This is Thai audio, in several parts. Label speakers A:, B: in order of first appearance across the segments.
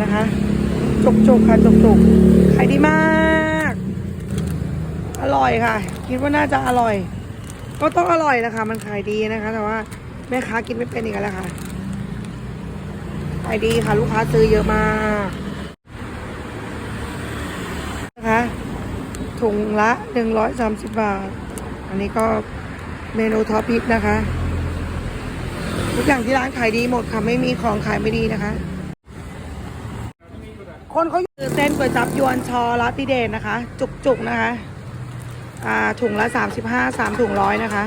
A: นะคะจกจกๆค่ะจกจกๆขายดีมาก อร่อยค่ะ คิดว่าน่าจะอร่อย ก็ต้องอร่อยนะคะ มันขายดีนะคะ แต่ว่าแม่ค้ากินไม่เป็นอีกแล้วค่ะขายดีค่ะลูกค้าซื้อเยอะมากนะคะถุงละหนึ่งร้อยสามสิบบาท อันนี้ก็เมนูท็อปพิกนะคะ ทุกอย่างที่ร้านขายดีหมดค่ะ ไม่มีของขายไม่ดีนะคะ คนเขาคือเส้นก๋วยจับยวนชอรัตติเดชนะคะ จุกๆนะคะ อ่าถุงละ 35 3ถุงร้อยนะคะ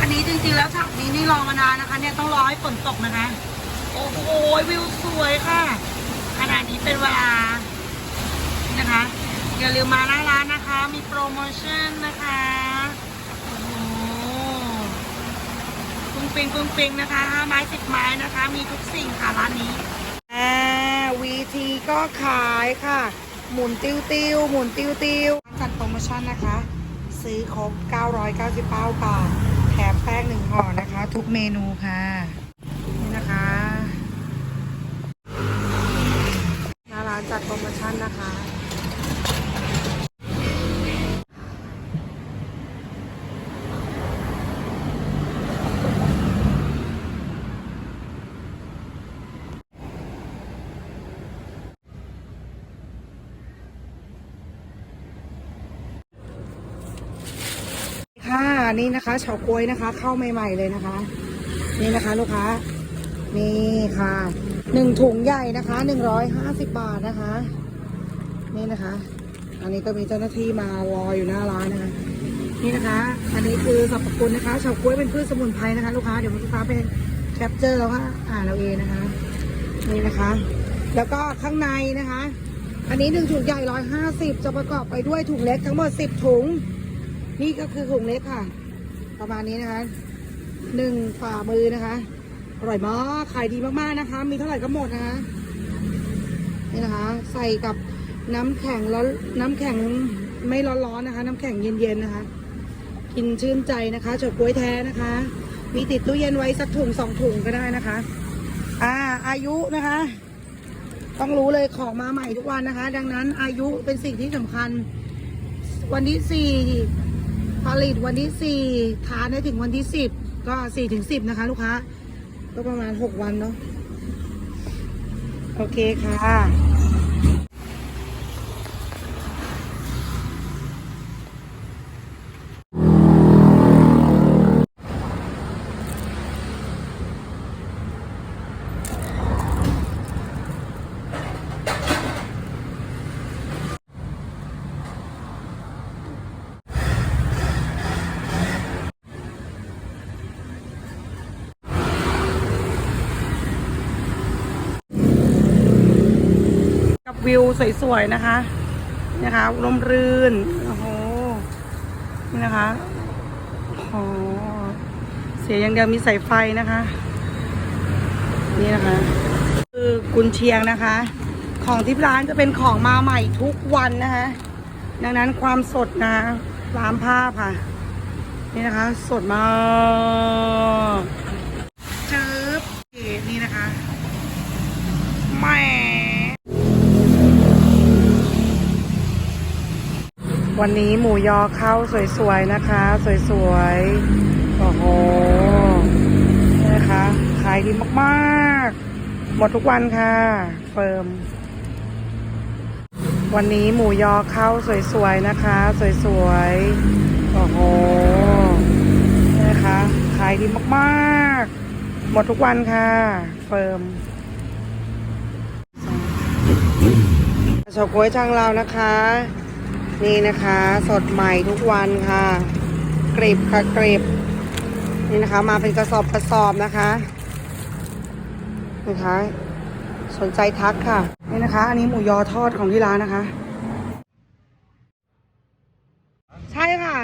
A: อันนี้จริงๆแล้วฉากนี้นี่รอมานานนะคะ เนี่ยต้องรอให้ฝนตกนะคะ โอ้โหวิวสวยค่ะขณะนี้เป็นเวลานะคะ อย่าลืมมาหน้าร้านนะคะ มีโปรโมชั่นนะคะโอ้โหปุ้งปิงปุ้งปิงนะคะห้าไม้สิบไม้นะคะ มีทุกสิ่งค่ะร้านนี้ ทีก็ขายค่ะ หมุนติ้วติ้วหมุนติ้วติ้วจัดโปรโมชั่นนะคะ ซื้อครบ 999 บาท แถมแป้งหนึ่งห่อนะคะ ทุกเมนูค่ะ นี่นะคะน้าร้านจัดโปรโมชั่นนะคะ ค่ะ นี่นะคะเฉาก๊วยนะคะ เข้าใหม่ ๆ เลยนะคะ นี่นะคะ ลูกค้า นี่ค่ะหนึ่งถุงใหญ่นะคะหนึ่งร้อยห้าสิบบาทนะคะ นี่นะคะ อันนี้ก็มีเจ้าหน้าที่มารออยู่หน้าร้านนะคะ นี่นะคะ อันนี้คือสรรพคุณนะคะเฉาก๊วยเป็นพืชสมุนไพรนะคะ ลูกค้าเดี๋ยวลูกค้าไปแคปเจอร์แล้วก็อ่านเราเองนะคะ นี่นะคะ แล้วก็ข้างในนะคะ อันนี้หนึ่งถุงใหญ่ร้อยห้าสิบจะประกอบไปด้วยถุงเล็กทั้งหมดสิบถุง นี่ก็คือถุงเล็กค่ะ ประมาณนี้นะคะหนึ่งฝ่ามือนะคะ อร่อยมากขายดีมากๆนะคะ มีเท่าไหร่ก็หมดนะคะนี่นะคะ ใส่กับน้ำแข็งแล้วน้ำแข็งไม่ร้อนๆนะคะ น้ำแข็งเย็นๆนะคะ กินชื่นใจนะคะเฉาก๊วยแท้นะคะ มีติดตู้เย็นไว้สักถุงสองถุงก็ได้นะคะ อ่า อายุนะคะ ต้องรู้เลยของมาใหม่ทุกวันนะคะ ดังนั้นอายุเป็นสิ่งที่สำคัญ วันที่สี่ ผลิตวันที่สี่ทานได้ถึงวันที่สิบก็สี่ถึงสิบนะคะ ลูกค้า ก็ประมาณหกวันเนาะ โอเคค่ะ วิวสวยๆนะคะนะคะลมรื่น โอ้โห นี่นะคะ โอ้โห เสียอย่างเดียวมีสายไฟนะคะ นี่นะคะ คือกุนเชียงนะคะ ของที่ร้านจะเป็นของมาใหม่ทุกวันนะคะ ดังนั้นความสดนะร้านภาพค่ะ นี่นะคะ สดมากจืบนี่นะคะ แหม่ วันนี้หมูยอเข้าสวยๆนะคะ สวยๆ โอ้โหนี่นะคะขายดีมากๆ หมดทุกวันค่ะ เฟิร์ม วันนี้หมูยอเข้าสวยๆนะคะ สวยๆ โอ้โหนี่นะคะขายดีมากๆ หมดทุกวันค่ะ เฟิร์มเฉาก๊วยทางเรานะคะ นี่นะคะ สดใหม่ทุกวันค่ะกรีบค่ะกรีบนี่นะคะ มาเป็นกระสอบกระสอบนะคะนะคะ สนใจทักค่ะ นี่นะคะ อันนี้หมูยอทอดของที่ร้านนะคะ ใช่ค่ะ